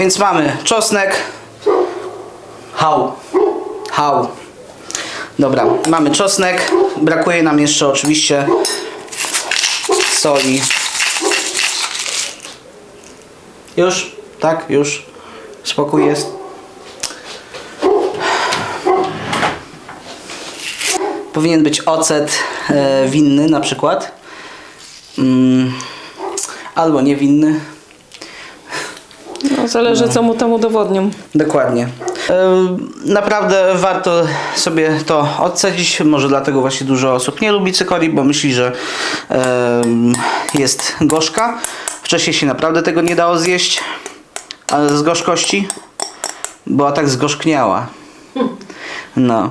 Więc mamy czosnek. Hał. Hał. Dobra, mamy czosnek. Brakuje nam jeszcze oczywiście soli. Już? Tak? Już? Spokój jest? Powinien być ocet e, winny na przykład. Mm, albo niewinny. No, zależy co mu tam udowodnią. Dokładnie. E, Naprawdę warto sobie to odcedzić. Może dlatego właśnie dużo osób nie lubi cykori, bo myśli, że jest gorzka. Wcześniej się naprawdę tego nie dało zjeść, z gorzkości była tak zgorzkniała. No.